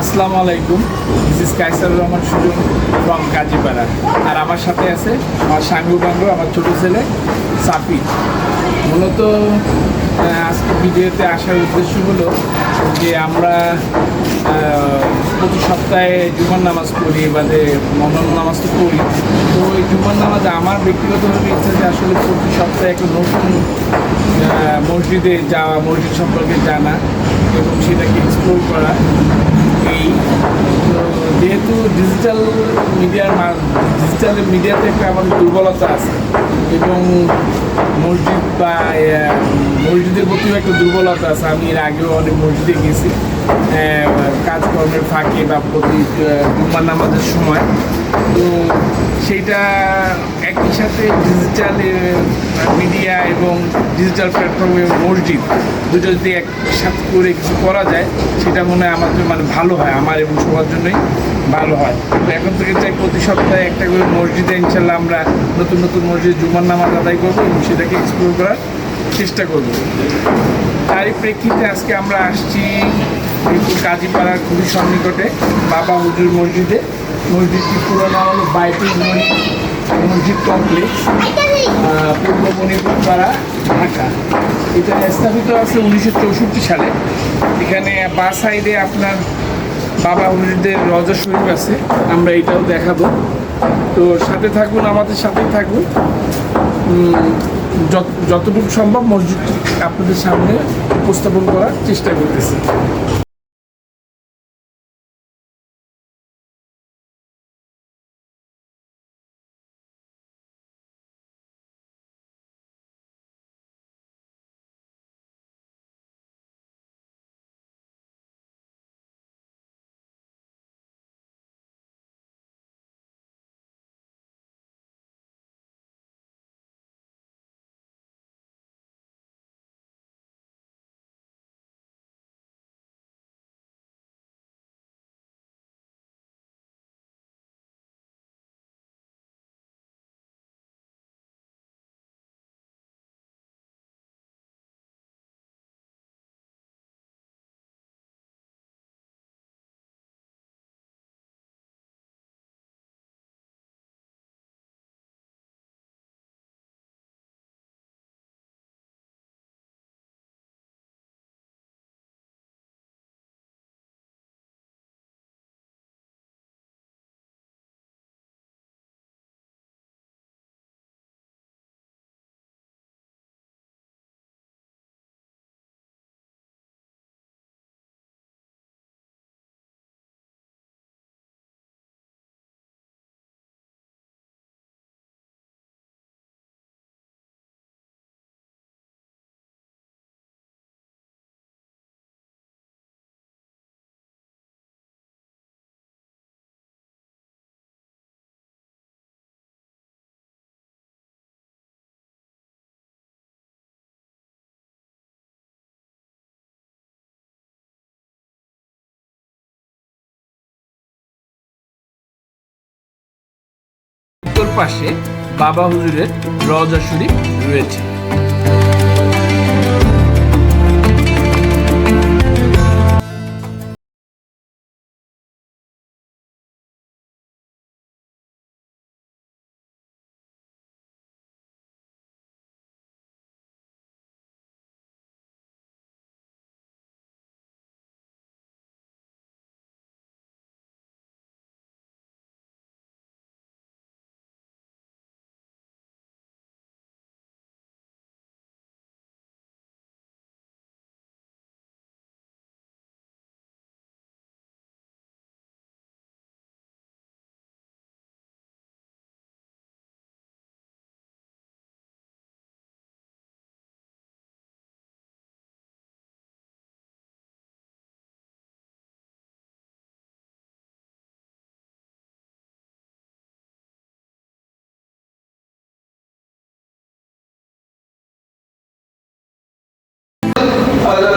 আসসালামু আলাইকুম। This is Kaisarur Rahman Sujon from Kazipara আর আমার সাথে আছে আমার সাঙ্গু বান্ধব আমার ছোট ছেলে সাফি। মূলত আজকে ভিডিওতে আসার উদ্দেশ্য হলো যে আমরা প্রতি সপ্তাহে জুমার নামাজ পড়ি বাদে মনন নামাজ তো পড়ি। তো এই জুমার নামাজে আমার ব্যক্তিগতভাবে ইচ্ছা যে আসলে প্রতি সপ্তাহে একটা নতুন মসজিদে যাওয়া, মসজিদ সম্পর্কে জানা এবং সেটাকে এক্সপ্লোর করা। তো যেহেতু ডিজিটাল মিডিয়ার ডিজিটাল মিডিয়াতে একটা আমাদের দুর্বলতা আছে। এবং মসজিদ বা মসজিদের প্রতিও একটা দুর্বলতা আছে। আমি এর আগেও অনেক মসজিদে গেছি। কাজকর্মের ফাঁকে বা প্রতি নামাজের সময়। তো সেইটা একই সাথে ডিজিটাল মিডিয়া এবং ডিজিটাল প্ল্যাটফর্মে মসজিদ, দুটো যদি একসাথে করে কিছু করা যায়, সেটা মনে হয় আমার জন্য মানে ভালো হয়, আমার এবং সবার জন্যই ভালো হয়। তো এখন থেকে চাই প্রতি সপ্তাহে একটা করে মসজিদে ইনশাল্লাহ আমরা নতুন নতুন মসজিদ জুমার নামাজ আদায় করব এবং সেটাকে এক্সপ্লোর করার চেষ্টা করব। তারই প্রেক্ষিতে আজকে আমরা আসছি কাজীপাড়ার খুবই সন্নিকটে, বাবা হুজুর মসজিদে। মসজিদটি পুরো নাম হলো বাইতুল মনি মসজিদ কমপ্লেক্স পূর্ব মণিপুর পাড়া ঢাকা। এটা স্থাপিত আছে উনিশশো চৌষট্টি সালে। এখানে বা সাইডে আপনার বাবা হুজুরদের রজা শরীফ আছে আমরা এটাও দেখাবো। তো সাথে থাকুন আমাদের সাথে থাকুন। যত- যতটুকু সম্ভব মসজিদ আপনাদের সামনে উপস্থাপন করার চেষ্টা করতেছি। পাশে বাবা হুজুরের রওজা শরীফ রয়েছে। 받아.